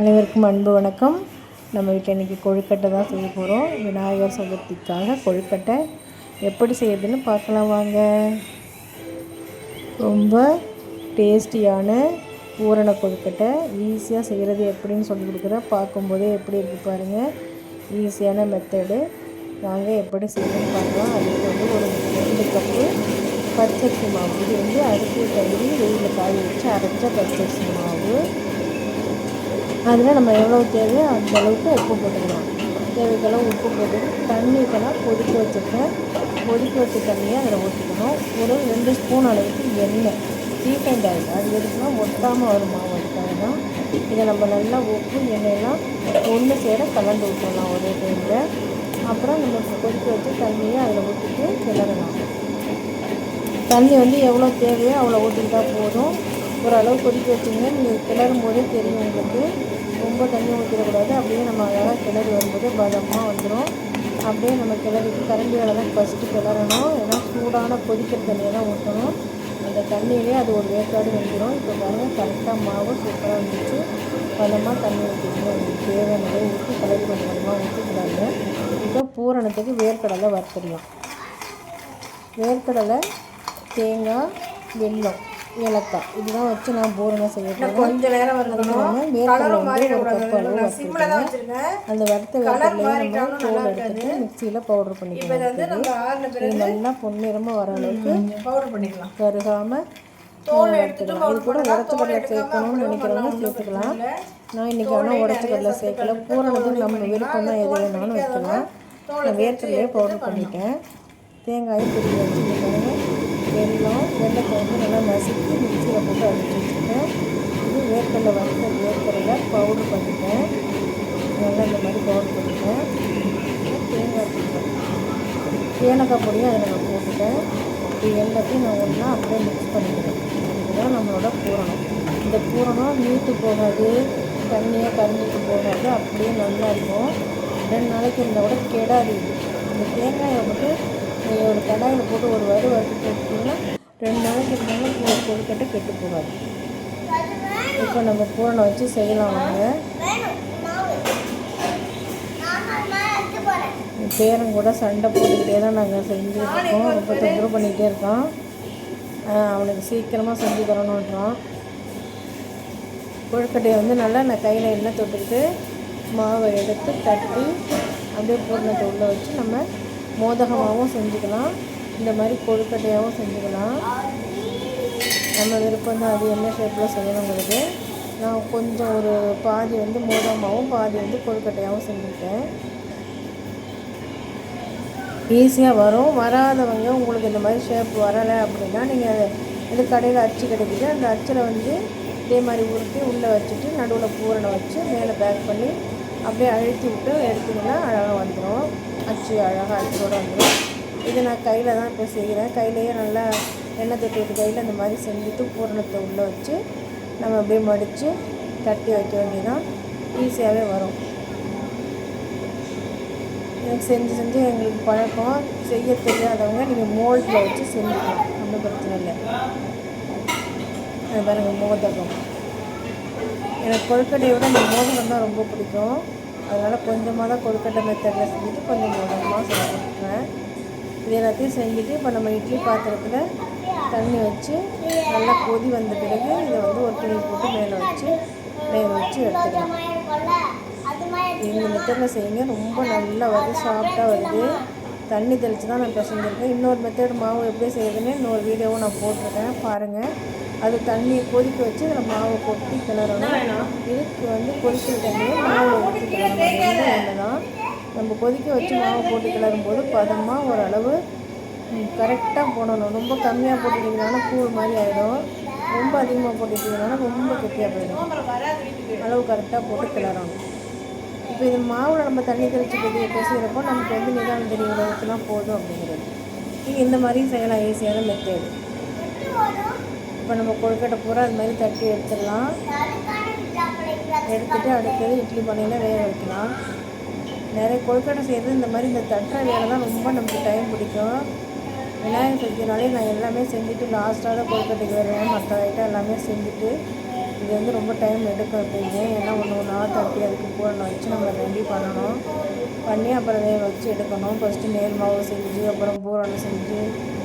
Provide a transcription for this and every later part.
அனைவருக்கும் அன்பு வணக்கம். நம்ம வீட்டில் இன்றைக்கி கொழுக்கட்டை தான் செய்ய போகிறோம் விநாயகர் சதுர்த்திக்காக கொழுக்கட்டை எப்படி செய்யறதுன்னு பார்க்கலாம் வாங்க. ரொம்ப டேஸ்டியான பூரண கொழுக்கட்டை. ஈஸியாக செய்கிறது எப்படின்னு சொல்லி கொடுக்குறேன் பார்க்கும்போதே எப்படி இருக்குது பாருங்கள் ஈஸியான மெத்தடு நாங்கள் எப்படி செய்யணும்னு பார்க்கலாம். அதுக்கு வந்து ஒரு ரெண்டு கப்பு பச்சரிசி மாவு. இது வந்து அரிசி கழுவி வெயிலில் காய வச்சு அரைச்ச பச்சரிசி மாவு. அதில் நம்ம எவ்வளோ தேவையோ அந்த அளவுக்கு உப்பு போட்டுக்கலாம். தேவைக்கெல்லாம் உப்பு போட்டு தண்ணிக்கெல்லாம் கொதிக்க வச்சுருக்கேன். கொதிக்க வச்ச தண்ணியை அதில் ஊற்றிக்கணும் ஒரு ரெண்டு ஸ்பூன் அளவுக்கு எண்ணெய். ரீஃபைண்ட் ஆயில் அது எதுக்குன்னா ஒட்டாமல் வரும் மாவு அதுக்காக தான் இதை நம்ம நல்லா உப்பு எண்ணெயெல்லாம் ஒன்று சேர கலந்து விட்டுடலாம் ஒரே டைமில் அப்புறம் நம்ம கொதிக்க வச்சு தண்ணியை அதில் ஊற்றிட்டு கிளறலாம். தண்ணி வந்து எவ்வளோ தேவையோ அவ்வளோ ஊற்றிக்கிட்டால் போதும். ஓரளவு கொதிக்க வச்சுங்க. நீங்கள் கிளறும் போதே தெரியும் உங்களுக்கு. ரொம்ப தண்ணி ஊற்றிடக்கூடாது அப்படியே நம்ம அழகாக கிளறி வரும்போது பதமாக வந்துடும் அப்படியே நம்ம கிளறிட்டு வேலை தான் ஃபஸ்ட்டு கிளறணும். ஏன்னா சூடான கொதிக்கிற தண்ணியை தான் ஊற்றணும் அந்த தண்ணியிலே அது ஒரு வேக்காடு வந்துடும் இப்போ பாருங்கள் கரெக்டாக மாவு சூப்பராக வந்துச்சு பதமாக தண்ணி ஊற்றிக்கணும் உங்களுக்கு தேவையானதை ஊற்றி கிளறி கொஞ்சம் கொஞ்சமாக ஊற்றிக்கிறாங்க இப்போ பூரணத்துக்கு வேர்க்கடலை வறுத்துடலாம். வேர்க்கடலை தேங்காய் வெல்லம். ஏலக்காய். இதுதான் வச்சு நான் பூரணம் செய்ய போகிறேன் கொஞ்ச நேரம் வரணும். வேர்க்கடலை வந்து ஒரு கப் அளவு வச்சுருக்கேன். அந்த வறுத்த வேர்க்கடலையை நம்ம தோல் நல்லா எடுத்துட்டு மிக்சியில் பவுடர் பண்ணிக்கலாம் இது நல்லா பொன்னிறமாக வர அளவுக்கு பவுடர் பண்ணிக்கலாம். கருகாமல் வறுத்துக்கலாம் இது கூட உடச்ச கடலை சேர்க்கணும்னு நினைக்கிறவங்க சேர்த்துக்கலாம். நான் இன்றைக்கி ஆனால் உடச்ச கடலை சேர்க்கல. பூரணத்துக்கு நம்ம விருப்பம் தான் எது வேணாலும் வைக்கலாம் நான் வேர்க்கடலையே பவுடர் பண்ணிட்டேன். தேங்காயும் திரும்பி வச்சுருக்கேன். வெள்ளம் வெள்ளத்தை வந்து நல்லா நசுக்கி மிக்சியில் போட்டு அடிச்சு வச்சுருக்கேன். இது வேர்க்கடலை வறுத்த வேர்க்கடலை பவுடர் பண்ணிட்டேன். நல்லா இந்த மாதிரி பவுடர் பண்ணிட்டேன். தேங்காய் தூள் பொடியும் அதில் நான் போட்டுட்டேன். இது எல்லாத்தையும் நான் ஒன்றா அப்படியே மிக்ஸ் பண்ணிக்கிறேன். இதுதான் நம்மளோட பூரணம். இந்த பூரணம் நீட்டு போகாது தண்ணியாக கரைஞ்சிட்டு போகாது அப்படியே நல்லா இருக்கும். ரெண்டு நாளைக்கு இருந்தால் கூட கெடாது இந்த தேங்காயை மட்டும் ஒரு கடாயில் போட்டு ஒரு வறு வறுத்து போட்டுட்டிங்கன்னா ரெண்டு நாளைக்கு இருந்தாலும் ஒரு கொழுக்கட்டை கெட்டு போகாது. இப்போ நம்ம பூரணம் வச்சு செய்யலாம் வாங்க. என் பேரன் கூட சண்டை போட்டுக்கிட்டே தான் நாங்கள் செஞ்சுட்டு இருக்கோம் ரொம்ப தொந்தரவு பண்ணிக்கிட்டே இருக்கோம் அவனுக்கு சீக்கிரமாக செஞ்சு தரணுன்றான். கொழுக்கட்டையை வந்து நல்லா நான் கையில் எண்ணெய் தொட்டுக்கிட்டு மாவை எடுத்து தட்டி அப்படியே பூர்ணத்தை உள்ளே வச்சு நம்ம மோதகமாகவும் செஞ்சுக்கலாம். இந்த மாதிரி கொழுக்கட்டையாகவும் செஞ்சுக்கலாம். நம்ம விருப்பம் தான் அது என்ன ஷேப்பில் செய்யணுங்கிறது. நான் கொஞ்சம் ஒரு பாதி வந்து மோதகமாகவும் பாதி வந்து கொழுக்கட்டையாகவும் செஞ்சுக்கிட்டேன். ஈஸியாக வரும். வராதவங்க உங்களுக்கு இந்த மாதிரி ஷேப் வரலை அப்படின்னா நீங்கள் இது கடையில் அச்சு கிடைக்குது. அந்த அச்சில் வந்து இதே மாதிரி உருட்டி உள்ளே வச்சுட்டு நடுவில் பூரணை வச்சு மேலே பேக் பண்ணி அப்படியே அழுத்தி விட்டு எடுத்திங்கன்னா அழகாக வந்துடும் அச்சு அழகாக அச்சோடு வந்துடும் இது நான் கையில் தான் இப்போ செய்கிறேன் கையிலேயே நல்லா எண்ணெய் தொட்டி விட்டு கையில் இந்த மாதிரி செஞ்சுட்டு பூரணத்தை உள்ளே வச்சு நம்ம அப்படியே மடித்து தட்டி வைக்க வேண்டியதான் ஈஸியாகவே வரும். எனக்கு செஞ்சு செஞ்சு எங்களுக்கு பழக்கம். செய்ய தெரியாதவங்க நீங்கள் மோல்டில் வச்சு செஞ்சுக்கலாம். ஒன்றும் பிரச்சனை இல்லை. அது பாருங்கள் மோதகம். எனக்கு கொழுக்கட்டையை விட இந்த மோதகம் தான் ரொம்ப பிடிக்கும். அதனால் கொஞ்சமாக தான் கொழுக்கட்டை மெத்தடில் செஞ்சுட்டு கொஞ்சம் மூலமாக செஞ்சு இது எல்லாத்தையும் செஞ்சுட்டு இப்போ நம்ம இட்லி பாத்திரத்தில் தண்ணி வச்சு நல்லா கொதி வந்த பிறகு இதை வந்து ஒரு துணி போட்டு மேலே வச்சு வேக வச்சு எடுத்துக்கலாம். இந்த மெத்தடில் செய்யுங்க. ரொம்ப நல்லா வருது சாஃப்டாக வருது. தண்ணி தெளித்து தான் நான் பிசைஞ்சிருக்கேன். இன்னொரு மெத்தட் மாவு எப்படி செய்யுதுன்னு இன்னொரு வீடியோவும் நான் போட்டிருக்கேன். பாருங்கள் அது தண்ணியை கொதிக்க வச்சு அதில் மாவை கொட்டி கிளறணும். இதுக்கு வந்து கொதிக்கிற தண்ணியை மாவு ஊற்றி கிளறணும் ரெண்டும் ஒன்று தான் நம்ம கொதிக்க வச்சு மாவை போட்டு கிளறும் போது பதமாக ஓரளவு கரெக்டாக போடணும். ரொம்ப கம்மியாக போட்டுட்டிங்கனாலும் கூழ் மாதிரி ஆகிடும் ரொம்ப அதிகமாக போட்டுட்டிங்கனால ரொம்ப கெட்டியாக போயிடும். அளவு கரெக்டாக போட்டு கிளறணும். இப்போ இது மாவில் நம்ம தண்ணி தெளித்து பெரிய பேசுகிறப்போ நமக்கு வந்து நிதானம் தெரியும் அளவுக்குலாம் போதும் அப்படிங்கிறது. நீங்கள் இந்த மாதிரியும் செய்யலாம் ஈஸியான மெத்தேடு இப்போ நம்ம கொழுக்கட்டை பூரா அது மாதிரி தட்டி எடுத்துடலாம். எடுத்துகிட்டு அடுத்தது இட்லி பண்ணையில் வேக வைக்கலாம். நிறைய கொழுக்கட்டை செய்கிறது இந்த மாதிரி இந்த தட்டுற வேலை தான் ரொம்ப நமக்கு டைம் பிடிக்கும். விநாயகர் சதுர்த்தினாலே நான் எல்லாமே செஞ்சுட்டு லாஸ்ட்டாக தான் கொழுக்கட்டைக்கு வருவேன். மற்ற ஐட்டம் எல்லாமே செஞ்சுட்டு இது வந்து ரொம்ப டைம் எடுக்கும் எப்பயுமே ஏன்னா ஒன்று ஒன்றா தட்டி அதுக்கு போடணும். வச்சு நம்ம ரெடி பண்ணணும். பண்ணி அப்புறம் வேக வச்சு எடுக்கணும். ஃபஸ்ட்டு நேர் மாவு செஞ்சு அப்புறம் பூரணம் செஞ்சு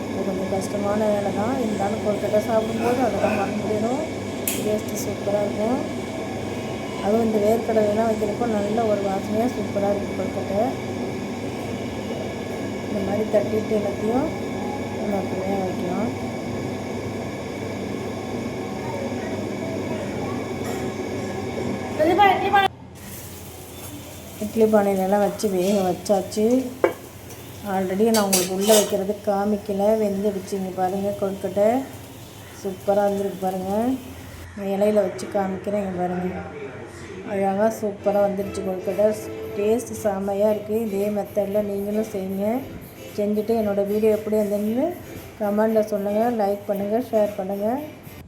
அது கொஞ்சம் கஷ்டமான வேலை தான் இருந்தாலும் கொழுக்கட்டை சாப்பிடும்போது அதெல்லாம் மறந்துடும். டேஸ்ட்டு சூப்பராக இருக்கும். அதுவும் இந்த வேர்க்கடலைலாம் வைக்கிறப்போ நல்ல ஒரு வாசனையாக சூப்பராக இருக்கும் கொழுக்கட்டை. இந்த மாதிரி தட்டிட்டு எல்லாத்தையும் நம்ம அப்படியே வைக்கலாம். இட்லி பானையிலலாம் வச்சு வேக வச்சாச்சு. ஆல்ரெடி நான் உங்களுக்கு உள்ளே வைக்கிறது காமிக்கல. வெந்துடுச்சுங்க பாருங்கள் கொழுக்கட்டை. சூப்பராக இருந்திருக்கு பாருங்கள் இலையில வச்சு காமிக்கிறேன் இங்கே பாருங்கள் அழகாக சூப்பராக வந்துடுச்சு கொழுக்கட்டை. டேஸ்ட் செம்மையாக இருக்குது இதே மெத்தடில் நீங்களும் செய்யுங்க. செஞ்சுட்டு என்னோடய வீடியோ எப்படி இருந்ததுன்னு கமெண்டில் சொல்லுங்கள் லைக் பண்ணுங்கள் ஷேர் பண்ணுங்கள்